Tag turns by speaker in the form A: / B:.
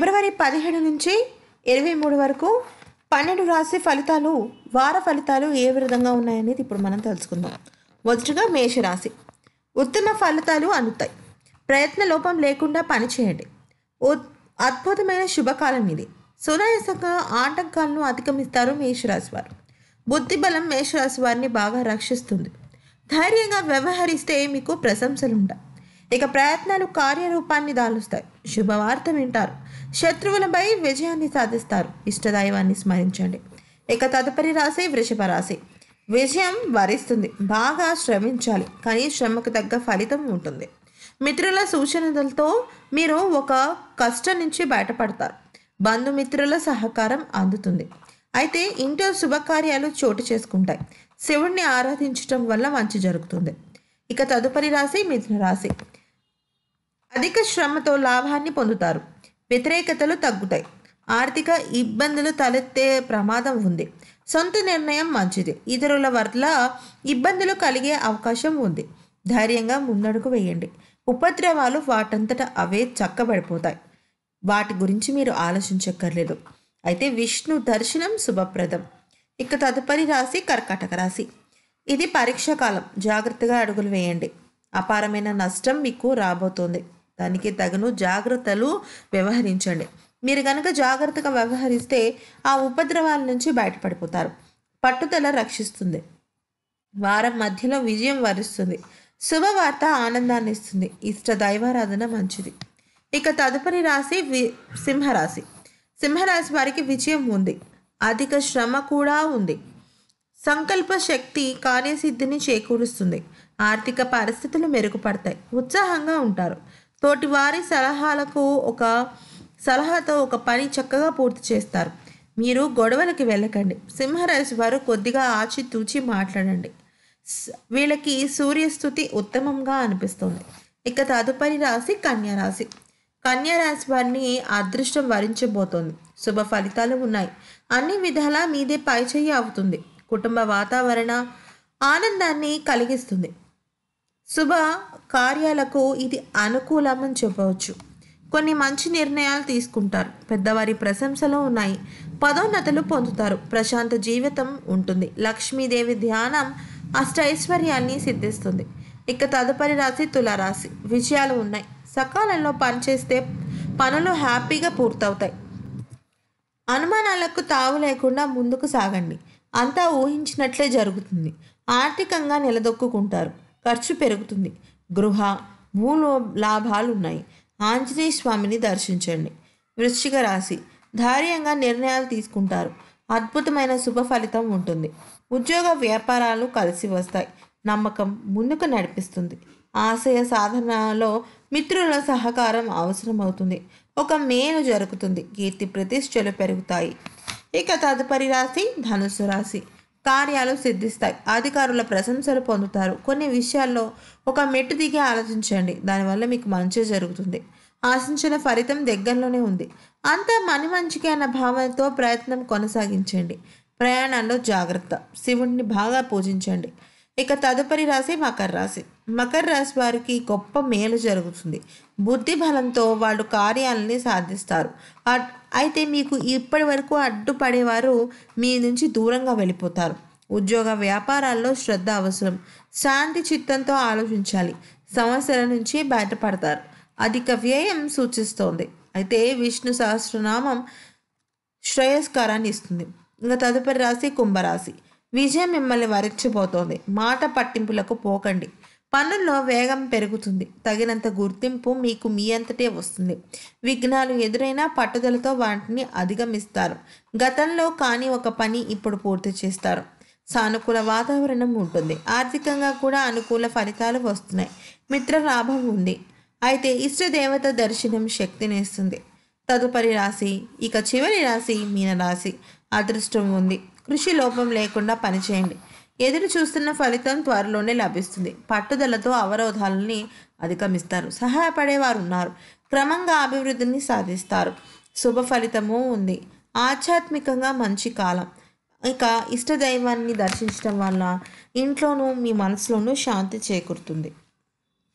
A: ఫిబ్రవరి పదిహేడు నుంచి ఇరవై మూడు వరకు పన్నెండు రాశి ఫలితాలు వార ఫలితాలు ఏ విధంగా ఉన్నాయనేది ఇప్పుడు మనం తెలుసుకుందాం. మొదటగా మేషరాశి. ఉత్తమ ఫలితాలు అందుతాయి. ప్రయత్న లోపం లేకుండా పనిచేయండి అద్భుతమైన శుభకాలం ఇది. సునాయాసంగా ఆటంకాలను అధిగమిస్తారు మేషరాశి వారు. బుద్ధి బలం మేషరాశి వారిని బాగా రక్షిస్తుంది. ధైర్యంగా వ్యవహరిస్తే మీకు ప్రశంసలు ఉంటాయి ఇక ప్రయత్నాలు కార్యరూపాన్ని దాలుస్తాయి. శుభవార్త వింటారు. శత్రువులపై విజయాన్ని సాధిస్తారు. ఇష్టదైవాన్ని స్మరించండి. ఇక తదుపరి రాశి వృషభ రాశి. విజయం వరిస్తుంది. బాగా శ్రమించాలి. కానీ శ్రమకు తగ్గ ఫలితం ఉంటుంది. మిత్రుల సూచనలతో మీరు ఒక కష్టం నుంచి బయటపడతారు. బంధుమిత్రుల సహకారం అందుతుంది. అయితే ఇంట్లో శుభకార్యాలు చోటు చేసుకుంటాయి. శివుణ్ణి ఆరాధించటం వల్ల మంచి జరుగుతుంది. ఇక తదుపరి రాశి మిథున రాశి. అధిక శ్రమతో లాభాన్ని పొందుతారు. వ్యతిరేకతలు తగ్గుతాయి. ఆర్థిక ఇబ్బందులు తలెత్తే ప్రమాదం ఉంది. సొంత నిర్ణయం మంచిది. ఇతరుల వల్ల ఇబ్బందులు కలిగే అవకాశం ఉంది. ధైర్యంగా ముందడుగు వేయండి. ఉపద్రవాలు వాటంతట అవే చక్కబడిపోతాయి. వాటి గురించి మీరు ఆలోచించక్కర్లేదు. అయితే విష్ణు దర్శనం శుభప్రదం. ఇక తదుపరి రాశి కర్కాటక రాశి. ఇది పరీక్ష కాలం. జాగ్రత్తగా అడుగులు వేయండి. అపారమైన నష్టం మీకు రాబోతోంది. దానికి తగను జాగ్రత్తలు వ్యవహరించండి. మీరు కనుక జాగ్రత్తగా వ్యవహరిస్తే ఆ ఉపద్రవాల నుంచి బయటపడిపోతారు. పట్టుదల రక్షిస్తుంది. వారం మధ్యలో విజయం వరిస్తుంది. శుభవార్త ఆనందాన్ని ఇస్తుంది. ఇష్ట దైవారాధన మంచిది. ఇక తదుపరి రాశి వి సింహరాశి. సింహరాశి వారికి విజయం ఉంది. అధిక శ్రమ కూడా ఉంది. సంకల్ప శక్తి కార్యసిద్ధిని చేకూరుస్తుంది. ఆర్థిక పరిస్థితులు మెరుగుపడతాయి. ఉత్సాహంగా ఉంటారు. తోటివారి సలహాలకు ఒక సలహాతో ఒక పని చక్కగా పూర్తి చేస్తారు. మీరు గొడవలకి వెళ్ళకండి. సింహరాశి వారు కొద్దిగా ఆచితూచి మాట్లాడండి. వీళ్ళకి సూర్యస్థుతి ఉత్తమంగా అనిపిస్తుంది. ఇక తదుపరి రాశి కన్యారాశి కన్యారాశి వారిని అదృష్టం వరించబోతోంది. శుభ ఫలితాలు ఉన్నాయి. అన్ని విధాలా మీదే పైచేయి అవుతుంది. కుటుంబ వాతావరణ ఆనందాన్ని కలిగిస్తుంది. శుభ కార్యాలకు ఇది అనుకూలమని చెప్పవచ్చు. కొన్ని మంచి నిర్ణయాలు తీసుకుంటారు. పెద్దవారి ప్రశంసలు ఉన్నాయి. పదోన్నతులు పొందుతారు. ప్రశాంత జీవితం ఉంటుంది. లక్ష్మీదేవి ధ్యానం అష్టైశ్వర్యాన్ని సిద్ధిస్తుంది. ఇక తదుపరి రాశి తులారాశి. విజయాలు ఉన్నాయి. సకాలంలో పనిచేస్తే పనులు హ్యాపీగా పూర్తవుతాయి. అనుమానాలకు తావు లేకుండా ముందుకు సాగండి. అంతా ఊహించినట్లే జరుగుతుంది. ఆర్థికంగా నిలదొక్కుంటారు. ఖర్చు పెరుగుతుంది. గృహ భూలో లాభాలు ఉన్నాయి ఆంజనేయ స్వామిని దర్శించండి. వృశ్చిక రాశి. ధైర్యంగా నిర్ణయాలు తీసుకుంటారు. అద్భుతమైన శుభ ఫలితం ఉంటుంది. ఉద్యోగ వ్యాపారాలు కలిసి వస్తాయి. నమ్మకం ముందుకు నడిపిస్తుంది. ఆశయ సాధనలో మిత్రుల సహకారం అవసరమవుతుంది. ఒక మేలు జరుగుతుంది. కీర్తి ప్రతిష్టలు పెరుగుతాయి. ఇక తదుపరి రాశి ధనుసు రాశి. కార్యాలు సిద్ధిస్తాయి. అధికారుల ప్రశంసలు పొందుతారు. కొన్ని విషయాల్లో ఒక మెట్టు దిగి ఆలోచించండి. దానివల్ల మీకు మంచి జరుగుతుంది. ఆశించిన ఫలితం దగ్గరలోనే ఉంది. అంతా మని మంచికి అన్న భావనతో ప్రయత్నం కొనసాగించండి. ప్రయాణాల్లో జాగ్రత్త. శివుణ్ణి బాగా పూజించండి. ఇక తదుపరి రాశి మకర రాశి. మకర రాశి వారికి గొప్ప మేలు జరుగుతుంది. బుద్ధి బలంతో వాళ్ళు కార్యాలని సాధిస్తారు. అయితే మీకు ఇప్పటి వరకు అడ్డుపడేవారు మీ నుంచి దూరంగా వెళ్ళిపోతారు. ఉద్యోగ వ్యాపారాల్లో శ్రద్ధ అవసరం. శాంతి చిత్తంతో ఆలోచించాలి. సమస్యల నుంచి బయటపడతారు. అధిక వ్యయం సూచిస్తోంది. అయితే విష్ణు సహస్రనామం శ్రేయస్కారాన్ని ఇస్తుంది. ఇంకా తదుపరి రాశి కుంభరాశి. విజయం మిమ్మల్ని వరించిపోతోంది. మాట పట్టింపులకు పోకండి. పనుల్లో వేగం పెరుగుతుంది. తగినంత గుర్తింపు మీకు మీ అంతటే వస్తుంది. విఘ్నాలు ఎదురైనా పట్టుదలతో వాటిని అధిగమిస్తారు. గతంలో కాని ఒక పని ఇప్పుడు పూర్తి చేస్తారు. సానుకూల వాతావరణం ఉంటుంది. ఆర్థికంగా కూడా అనుకూల ఫలితాలు వస్తున్నాయి. మిత్ర లాభం ఉంది. అయితే ఇష్టదేవత దర్శనం శక్తినిస్తుంది. తదుపరి రాశి ఇక చివరి రాశి మీనరాశి. అదృష్టం ఉంది. కృషి లోపం లేకుండా పనిచేయండి. ఎదురు చూస్తున్న ఫలితం త్వరలోనే లభిస్తుంది. పట్టుదలతో అవరోధాలని అధిగమిస్తారు. సహాయపడేవారు ఉన్నారు క్రమంగా అభివృద్ధిని సాధిస్తారు. శుభ ఫలితము ఉంది. ఆధ్యాత్మికంగా మంచి కాలం. ఇక ఇష్టదైవాన్ని దర్శించడం వల్ల ఇంట్లోనూ మీ మనసులోనూ శాంతి చేకూరుతుంది.